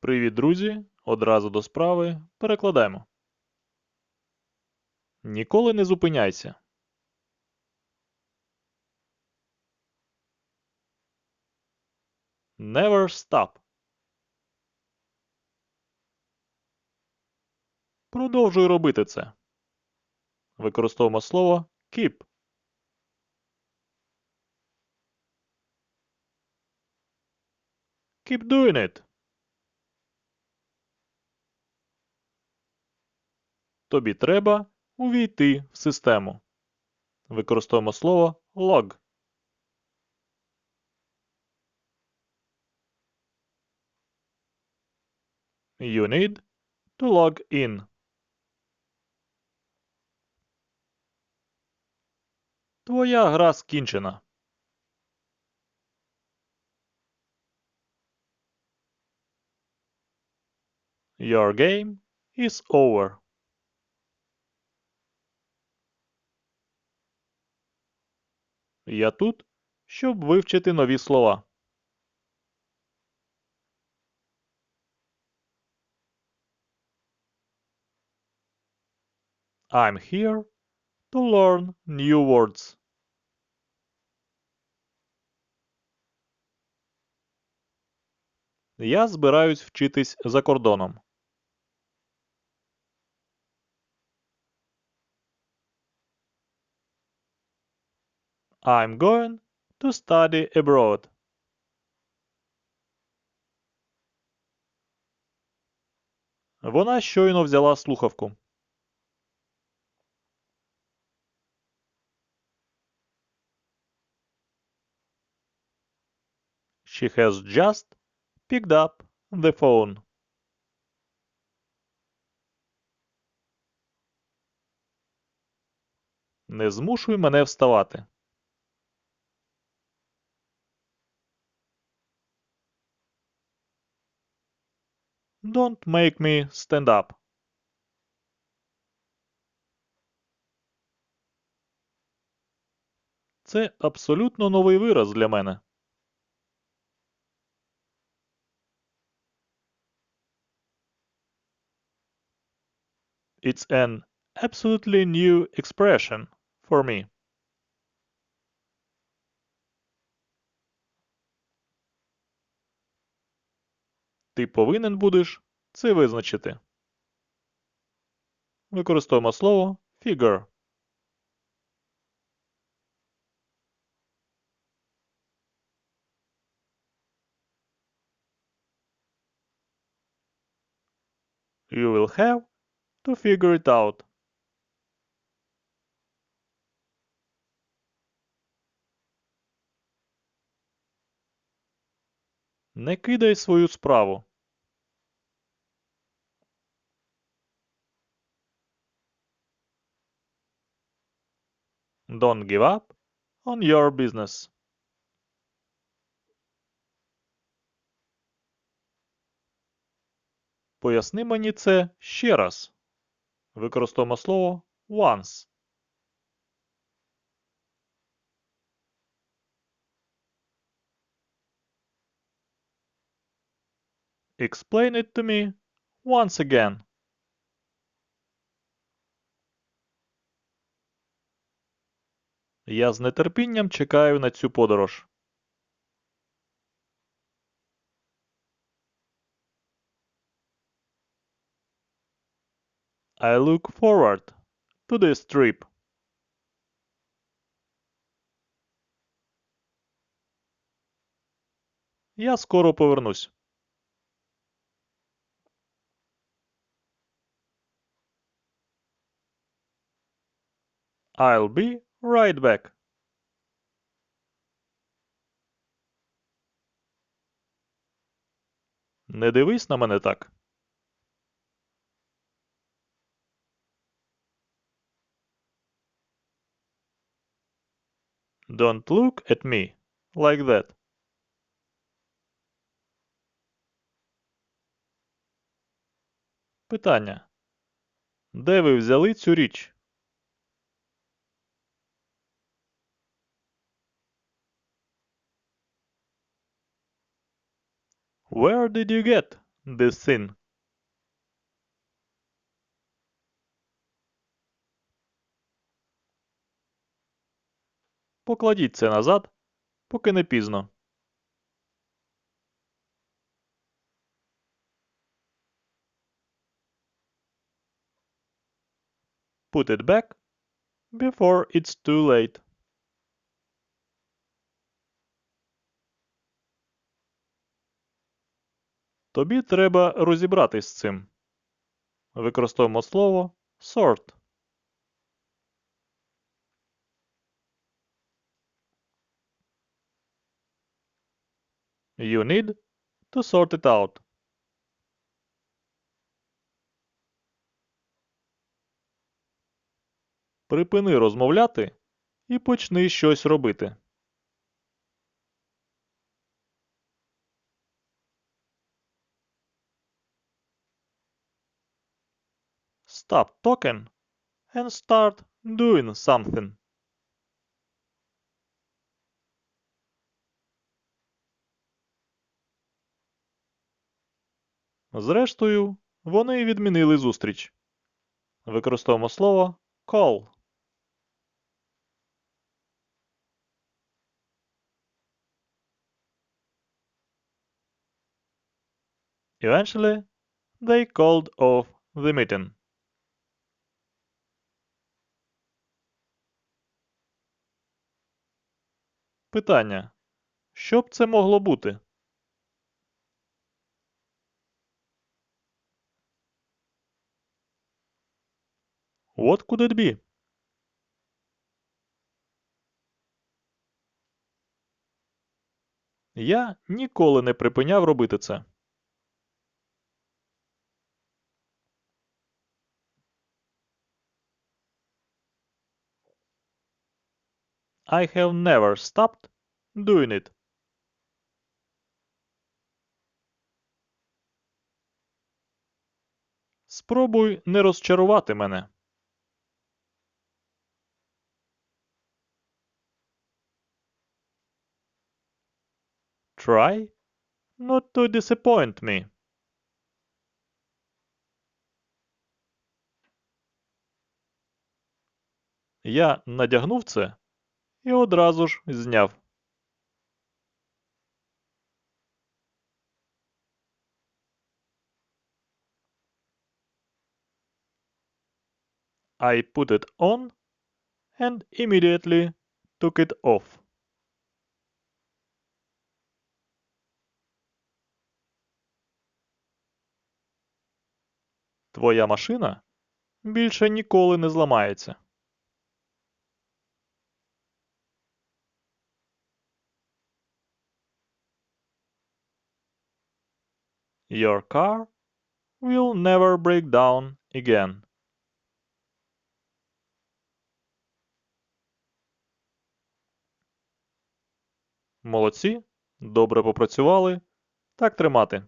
Привіт, друзі! Одразу до справи. Перекладаємо. Ніколи не зупиняйся. Never stop. Продовжуй робити це. Використовуємо слово keep. Keep doing it. Тобі треба увійти в систему. Використовуємо слово log. You need to log in. Твоя гра скінчена. Your game is over. Я тут, щоб вивчити нові слова. I'm here to learn new words. Я збираюсь вчитись за кордоном. I'm going to study abroad. Вона щойно взяла слухавку. She has just picked up the phone. Не змушуй мене вставати. Don't make me stand up. Це абсолютно новий вираз для мене. It's an absolutely new expression for me. Ти повинен будеш це визначити. Використовуємо слово figure. You will have to figure it out. Не кидай свою справу. Don't give up on your business. Поясни мені це ще раз. Використовуємо слово once. Explain it to me once again. Я з нетерпінням чекаю на цю подорож. I look forward to this trip. Я скоро повернусь. I'll be right back. Не дивись на мене так. Don't look at me like that. Питання. Де ви взяли цю річ? Where did you get this thing. Покладіть це назад, поки не пізно. Put it back before it's too late. Тобі треба розібратись з цим. Використовуємо слово sort. You need to sort it out. Припини розмовляти і почни щось робити. Stop talking and start doing something. Зрештою, вони відмінили зустріч. Використовуємо слово call. Eventually, they called off the meeting. Питання. Що б це могло бути? What could it be? Я ніколи не припиняв робити це. I have never stopped doing it. Спробуй не розчарувати мене. Try not to disappoint me. Я надягнув це і одразу ж зняв. I put it on and immediately took it off. Твоя машина більше ніколи не зламається. Your car will never break down again. Молодці, добре попрацювали. Так тримати.